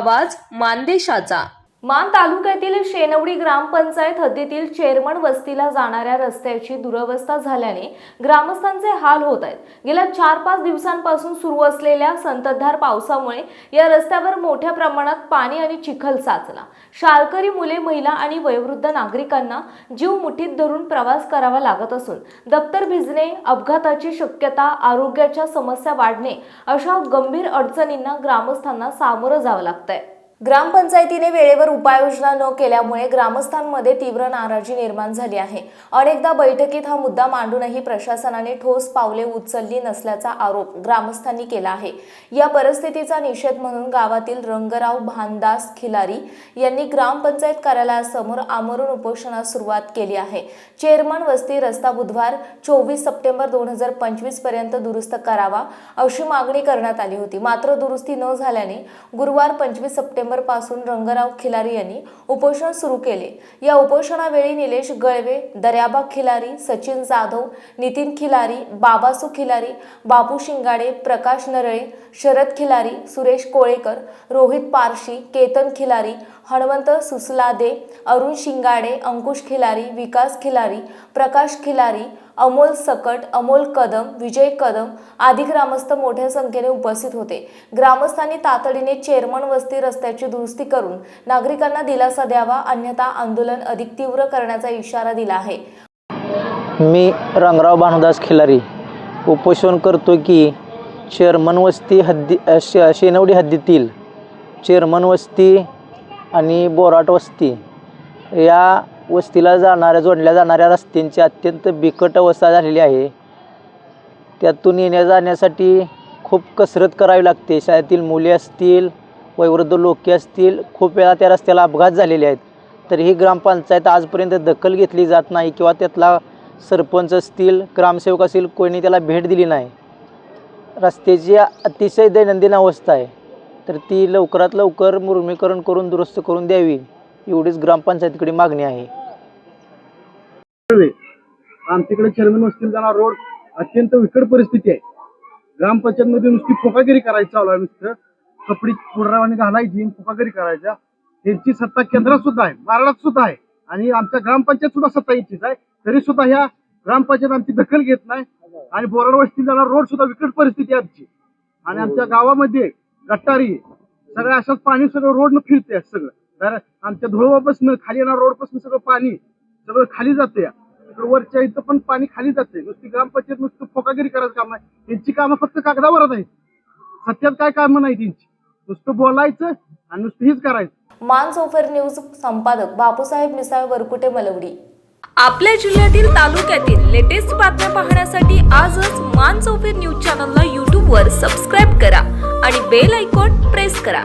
आवाज मानदेशाचा. मान तालुक्यातील शेनवडी ग्रामपंचायत हद्दीतील चेरमण वस्तीला जाणाऱ्या रस्त्याची दुरवस्था झाल्याने ग्रामस्थांचे हाल होत आहेत. गेल्या चार पाच दिवसांपासून सुरू असलेल्या संततधार पावसामुळे या रस्त्यावर मोठ्या प्रमाणात पाणी आणि चिखल साचला. शाळकरी मुले महिला आणि वयोवृद्ध नागरिकांना जीव मुठीत धरून प्रवास करावा लागत असून दप्तर भिजणे अपघाताची शक्यता आरोग्याच्या समस्या वाढणे अशा गंभीर अडचणींना ग्रामस्थांना सामोरं जावं लागतंय. ग्रामपंचायतीने वेळेवर उपाययोजना न केल्यामुळे ग्रामस्थांमध्ये तीव्र नाराजी निर्माण झाली आहे. अनेकदा बैठकीत हा मुद्दा मांडूनही प्रशासनाने ठोस पावले उचलली नसल्याचा आरोप ग्रामस्थांनी केला आहे. या परिस्थितीचा निषेध म्हणून गावातील रंगराव भानदास खिलारी यांनी ग्रामपंचायत कार्यालयासमोर आमरण उपोषणास सुरुवात केली आहे. चेअरमन वस्ती रस्ता बुधवार चोवीस सप्टेंबर दोन हजार पंचवीसपर्यंत दुरुस्त करावा अशी मागणी करण्यात आली होती. मात्र दुरुस्ती न झाल्याने गुरुवार पंचवीस सप्टेंबर पासून रंगराव खिलारी यांनी उपोषण सुरू केले. या उपोषणावेळी निलेश गळवे दर्याबा खिलारी सचिन जाधव नितीन खिलारी बाबासू खिलारी बापू शिंगाडे प्रकाश नरळे शरद खिलारी सुरेश कोळेकर रोहित पारशी केतन खिलारी हणवंत सुसलादे अरुण शिंगाडे अंकुश खिलारी विकास खिलारी प्रकाश खिलारी अमोल सकट अमोल कदम विजय कदम आदी ग्रामस्थ मोठ्या संख्येने उपस्थित होते. ग्रामस्थांनी तातडीने चेअरमन वस्ती रस्त्याची दुरुस्ती करून नागरिकांना दिलासा द्यावा अन्यथा आंदोलन अधिक तीव्र करण्याचा इशारा दिला आहे. मी रंगराव भानुदास खिलारी उपोषण करतो की चेअरमन वस्ती हद्दी शेनवडी हद्दीतील चेअरमन वस्ती आणि बोराट वस्ती या वस्तीला जाणाऱ्या जोडल्या जाणाऱ्या रस्त्यांची अत्यंत बिकट अवस्था झालेली आहे. त्यातून येण्या जाण्यासाठी खूप कसरत करावी लागते. शाळेतील मुले असतील वयोवृद्ध लोके असतील खूप वेळा त्या रस्त्याला अपघात झालेले आहेत. तर ही ग्रामपंचायत आजपर्यंत दखल घेतली जात नाही किंवा त्यातला सरपंच असतील ग्रामसेवक असतील कोणी त्याला भेट दिली नाही. रस्त्याची अतिशय दैनंदिन अवस्था आहे. तर ती लवकरात लवकर मुरमीकरण करून दुरुस्त करून द्यावी एवढीच ग्रामपंचायतीकडे मागणी आहे. आमच्याकडे चेअरमन वस्तीला जाणार रोड अत्यंत विकट परिस्थिती आहे. ग्रामपंचायत मध्ये नुसती फोकागिरी करायची चालू आहे नुसतं. कपडी पुनरावाने घालायची फोकागिरी करायच्या. त्यांची सत्ता केंद्रात सुद्धा आहे महाराष्ट्रात सुद्धा आहे. आणि आमच्या ग्रामपंचायत सुद्धा सत्ता इच्छित आहे. तरी सुद्धा ह्या ग्रामपंचायत आमची दखल घेत नाही. आणि बोराड वस्तील जाणार रोड सुद्धा विकट परिस्थिती आहे आमची. आणि आमच्या गावामध्ये गटारी सगळं असंच पाणी सगळं रोड न फिरते सगळं. तर आमच्या धुळवापासून खाली येणार रोडपासून सगळं पाणी सगळं खाली जाते वरच्या इथं पण पाणी खाली जाते नुसती ग्रामपंचायत नुसतं फोकागिरी करायचं काम नाही. त्यांची कामं फक्त कागदावरच आहेत. सत्यात काय कामं नाही त्यांची. नुसतं बोलायचं आणि नुसतं हीच करायचं. मान सोफर न्यूज संपादक बापूसाहेब मिसाळ वरकुटे मलवडी. आपल्या जिल्ह्यातील तालुक्यातील लेटेस्ट बातम्या पाहण्यासाठी आजच मान चौफेर न्यूज चॅनलला यूट्यूबवर सबस्क्राईब करा आणि बेल आयकॉन प्रेस करा.